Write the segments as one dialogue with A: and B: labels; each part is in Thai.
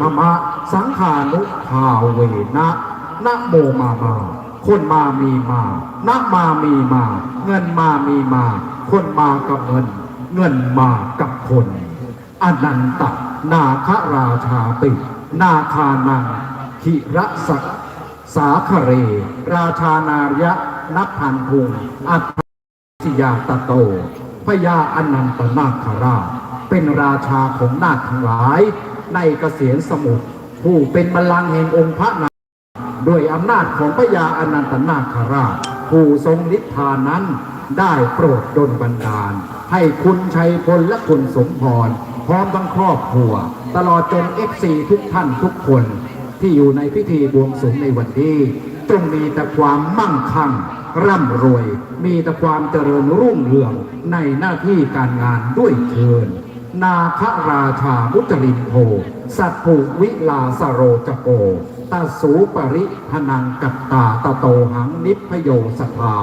A: มะมะ สังขานุภาเวนะนะโมมามาคนมามีมานะมามีมา เงินมามีมา คนมากับเงิน เงินมากับคนอนันตนาคราชาติ นาคานังหิระสักสาคเร ราชานารยะนับพันพุงอัตสิยาตโตพญาอนันตนาคราชเป็นราชาของนาคทั้งหลาย ในเกษียณสมุทรผู้เป็นบัลลังก์แห่งองค์พระนาด้วยอำนาจของพระยาอนันตนาคราช ผู้ทรงนิพพานนั้นได้โปรดดลบันดาล ให้คุณชัยพลและคุณสมพร พร้อมทั้งครอบครัว ตลอดจนเอฟซีทุกท่านทุกคน ที่อยู่ในพิธีบวงสรวงในวันนี้จงมีแต่ความมั่งคั่ง ร่ำรวย มีแต่ความเจริญรุ่งเรืองในหน้าที่การงานด้วยเทิน นาคราชามุจลินโทสัตถุวิลาสโรจโกตาสูปริพนังกัตตาตะโตหังนิพโยสภา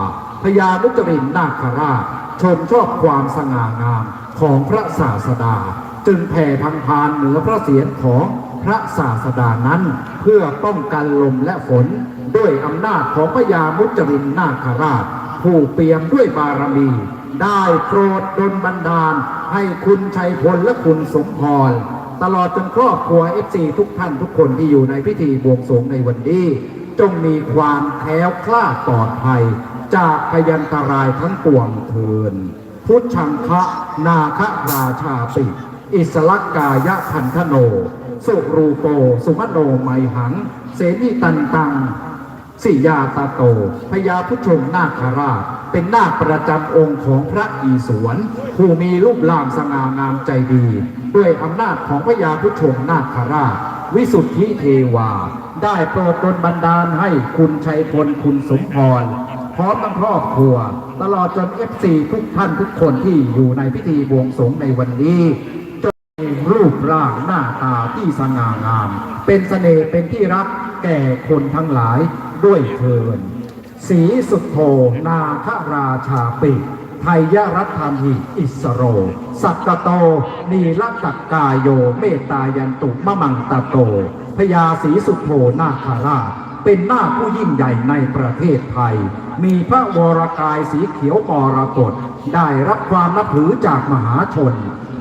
A: พญามุจลินนาคราชชมชอบความสง่างามของพระศาสดา จึงแผ่พังพานเหนือพระเศียรของพระศาสดานั้น เพื่อป้องกันลมและฝน ด้วยอำนาจของพญามุจลินนาคราช ผู้เปี่ยมด้วยบารมี ได้โปรดดลบันดาล ให้คุณชัยพลและคุณสมพร ตลอดจนครอบครัวเอฟซีทุกท่านทุกคนที่อยู่ในพิธีบวงสรวงในวันนี้ จงมีความแคล้วคลาดปลอดภัย จากพยันตรายทั้งปวงเทิน พุทธังคะนาคราชาปิอิสลักกายะพันธโน สุรูโปสุมโนไมหัง เสนีตันตัง สิยาตาโตพญาพุทธงนาคราช เป็นนาคประจำองค์ของพระอีสวนผู้มีรูปร่างสง่างามใจดี ด้วยอำนาจของพญาพุทธงนาคราช วิสุทธิเทวา ได้โปรดดลบันดาลให้คุณชัยพลคุณสมพรพร้อมทั้งครอบครัว ตลอดจนเอฟซีทุกท่านทุกคนที่อยู่ในพิธีบวงสรวงในวันนี้รูปร่างหน้าตาที่สง่างาม เป็นเสน่ห์เป็นที่รักแก่คนทั้งหลายด้วยเทิน สีสุดโทนาคราชาปิไทยรัฐามิอิสโร สักกะโต นีลกักกายโย เมตายันตุมะมังตะโตพญาสีสุโทนาคาราชเป็นหน้าผู้ยิ่งใหญ่ในประเทศไทย มีพระวรกายสีเขียวปรกฏได้รับความนับถือจากมหาชน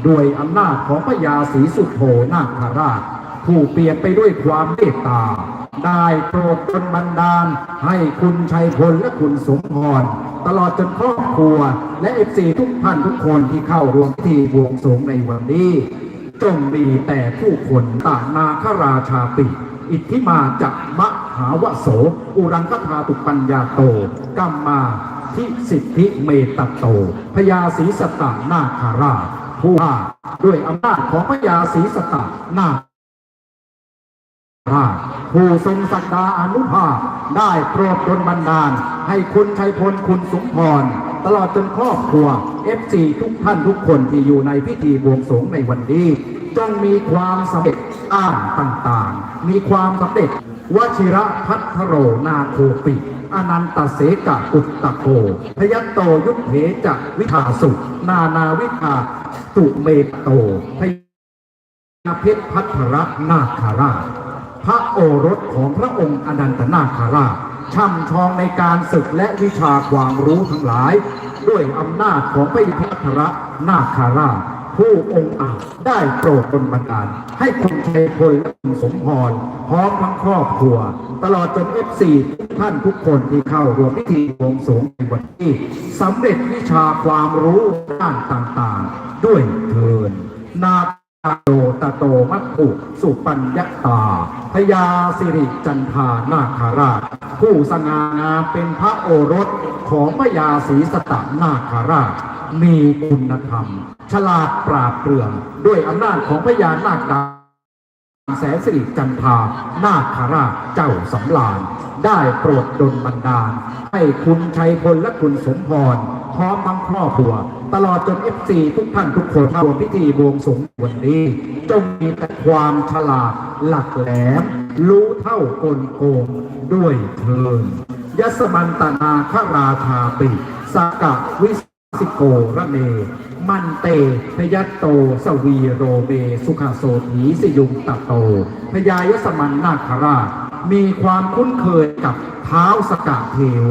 A: ด้วยอำนาจของพญาศรีสุโธนาคราช ผู้เปลี่ยนไปด้วยความเมตตา ได้โปรดจนบันดาล ให้คุณชัยพลและคุณสมพรตลอดจนครอบครัว และเอฟซีทุกท่านทุกคนที่เข้าร่วมพิธีบวงสรวงในวันนี้จงมีแต่ผู้คนต่างนาคราชาปิอิทธิมาจากมหาวโส อุรังคธาตุปัญญาโตกัมมาทิสิทธิเมตโตพญาศรีสตตนาคาราชผู้ว่าด้วยอำนาจของพยาศรีสตตนา คราผู้ทรงสักดาอนุภาพได้โปรดดลบันดาล ให้คุณชัยพลคุณสมพร ตลอดจนครอบครัวเอฟซีทุกท่านทุกคนที่อยู่ในพิธีบวงสรวงในวันนี้จงมีความสำเร็จอ้านต่างๆ มีความสำเร็จวชิระพัทโรนาโคปิอนันตเสกะอุตตะโกพยัตโตยุทธเถจักวิทาสุนานาวิทาตุเมตโตพยาเพชรพัทรนาคาราช พระโอรสของพระองค์อนันตนาคาราชช่ำชองในการศึกและวิชาความรู้ทั้งหลาย ด้วยอำนาจของพระอิพัทรนาคาราชผู้องค์อาจได้โปรดบนบันดาลให้คุณชัยพลและคุณสมพรพร้อมทั้งครอบครัว ตลอดจนเอฟซีทุกท่านทุกคนที่เข้าร่วมพิธีวงสงในวันนี้สำเร็จวิชาความรู้ด้านต่างๆ ด้วยเทินนา ตาโตตาโตมัตถุสุปัญญตาพญาสิริจันทานาคาราช ผู้สง่างามเป็นพระโอรสของพญาศรีสตานาคาราช มีคุณธรรม ฉลาดปราบเปรื่อง ด้วยอำนาจของพญานาคดา แสนสิริจันทานาคาราชเจ้าสำราญได้โปรดดลบันดาล ให้คุณชัยพลและคุณสมพรพร้อมทั้งครอบครัว ตลอดจนเอฟซีทุกท่านทุกคนรวมพิธีบวงสรวงวันนี้ จงมีแต่ความฉลาดหลักแหลม รู้เท่ากลโกงด้วยเทินยสมันตนาคราชาปิสกะวิสิ โกระเม มันเตพยัตโต สวีโรเบสุขาโสถีสยุงตะโต พยายสมันนาคราชมีความคุ้นเคยกับเท้าสกะเทว